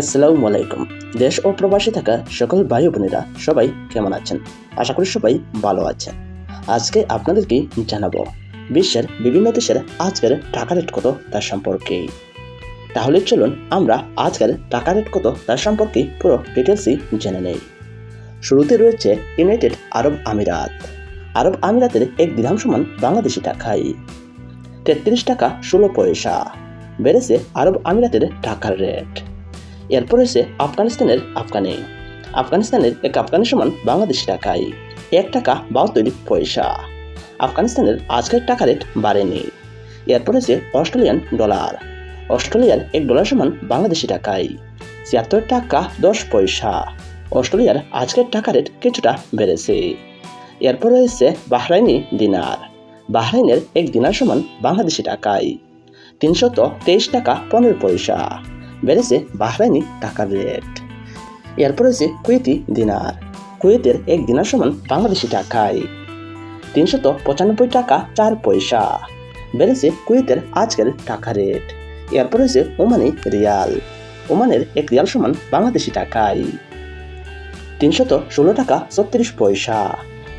আসসালামু আলাইকুম। দেশ ও প্রবাসী থাকা সকল ভাই বোনেরা সবাই কেমন আছেন? আশা করি সবাই ভালো আছেন। আজকে আপনাদেরকে জানাব বিশ্বের বিভিন্ন দেশের আজকের টাকা রেট কত তার সম্পর্কে। তাহলে চলুন আমরা আজকের টাকা রেট কত তার সম্পর্কে পুরো ডিটেলসই জেনে নেই। শুরুতে রয়েছে ইউনাইটেড আরব আমিরাত আরব আমিরাতের এক দিরহাম সমান বাংলাদেশি টাকায় তেত্রিশ টাকা ষোলো পয়সা। বেড়েছে আরব আমিরাতের টাকার রেট। এরপর রয়েছে আফগানিস্তানের আফগানি। আফগানিস্তানের এক আফগানি সমান বাংলাদেশি টাকায়। এক টাকা বাহাত্তর পয়সা। আফগানিস্তানের আজকের টাকা রেট বাড়েনি। এরপর রয়েছে অস্ট্রেলিয়ান ডলার। অস্ট্রেলিয়ার এক ডলার সমান বাংলাদেশি টাকায়। ছিয়াত্তর টাকা দশ পয়সা। অস্ট্রেলিয়ার আজকের টাকা রেট কিছুটা বেড়েছে। এরপর রয়েছে বাহরাইনি দিনার। বাহরাইনের এক দিনার সমান বাংলাদেশি টাকায়। তিনশত তেইশ টাকা পনেরো পয়সা। বেড়েছে বাহরাইনি টাকার রেট। এরপর রয়েছে কুয়েতি দিনার। কুয়েতের এক দিনার সমান বাংলাদেশি টাকায় তিনশত পঁচানব্বই টাকা চার পয়সা। বেড়েছে কুয়েতের আজকের টাকা রেট। এরপর রয়েছে ওমানি রিয়াল। ওমানের এক রিয়াল সমান বাংলাদেশি টাকায় তিনশত ষোলো টাকা ছত্রিশ পয়সা।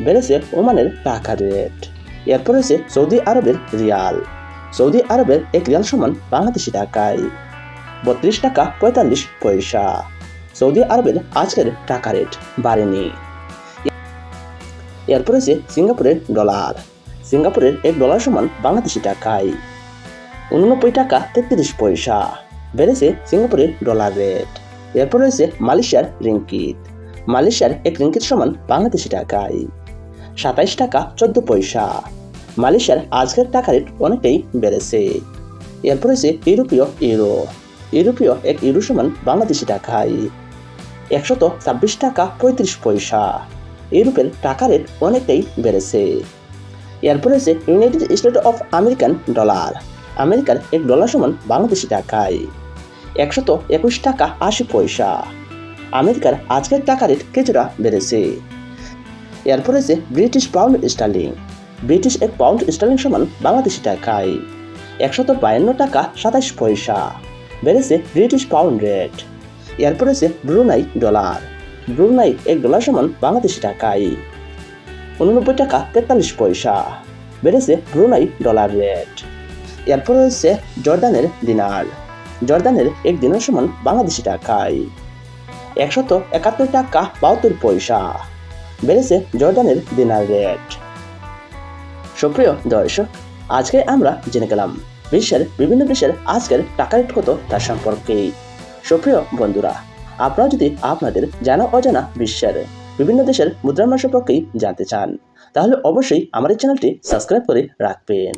বেড়েছে ওমানের টাকা রেট। এরপর রয়েছে সৌদি আরবের রিয়াল। সৌদি আরবের এক রিয়াল সমান বাংলাদেশি টাকায় বত্রিশ টাকা পঁয়তাল্লিশ পয়সা। সৌদি আরবের আজকের টাকা রেট বাড়েনি। এরপর রয়েছে সিঙ্গাপুরের ডলার। সিঙ্গাপুরের এক ডলার সমান বাংলাদেশি টাকায়। উননব্বই টাকা তেত্রিশ পয়সা। বেড়েছে সিঙ্গাপুরের ডলার রেট। এরপর রয়েছে মালয়েশিয়ার রিঙ্কিত মালয়েশিয়ার এক রিঙ্কিত সমান বাংলাদেশি টাকায়। সাতাইশ টাকা চোদ্দ পয়সা। মালয়েশিয়ার আজকের টাকা রেট অনেকটাই বেড়েছে। এরপর রয়েছে ইউরোপীয় ইউরো। ইউরোপীয় এক ইউরো সমান বাংলাদেশি টাকায় একশত ছাব্বিশ টাকা পঁয়ত্রিশ পয়সা। ইউরোপের টাকা রেট অনেকটাই বেড়েছে। এরপর রয়েছে United State of American dollar. আমেরিকার এক ডলার সমান বাংলাদেশি টাকায় একশত একুশ টাকা আশি পয়সা। আমেরিকার আজকের টাকা রেট কিছুটা বেড়েছে। এরপর রয়েছে ব্রিটিশ পাউন্ড স্টার্লিং। ব্রিটিশ এক পাউন্ড স্টার্লিং সমান বাংলাদেশি টাকায় একশত বায়ান্ন টাকা সাতাশ পয়সা। বেড়েছে ব্রিটিশ পাউন্ড রেট এরপর রয়েছে ব্রুনাই ডলার ব্রুনাই এক ডলার সমান বাংলাদেশি টাকায়। উননব্বই টাকা তেতাল্লিশ পয়সা। বেড়েছে ব্রুনাই ডলার রেট এরপর রয়েছে জর্দানের দিনার। জর্দানের এক দিনের সমান বাংলাদেশি টাকায়। একশত একাত্তর টাকা বাহাত্তর পয়সা। বেড়েছে জর্দানের দিনার রেট সুপ্রিয় দর্শক, আজকে আমরা জেনে গেলাম বিশ্বের বিভিন্ন দেশের আজকের টাকা রেট কত তার সম্পর্কে। সুপ্রিয় বন্ধুরা, আপনারা যদি আপনাদের জানা অজানা বিশ্বের বিভিন্ন দেশের মুদ্রার মান সম্পর্কেই জানতে চান, তাহলে অবশ্যই আমার এই চ্যানেলটি সাবস্ক্রাইব করে রাখবেন।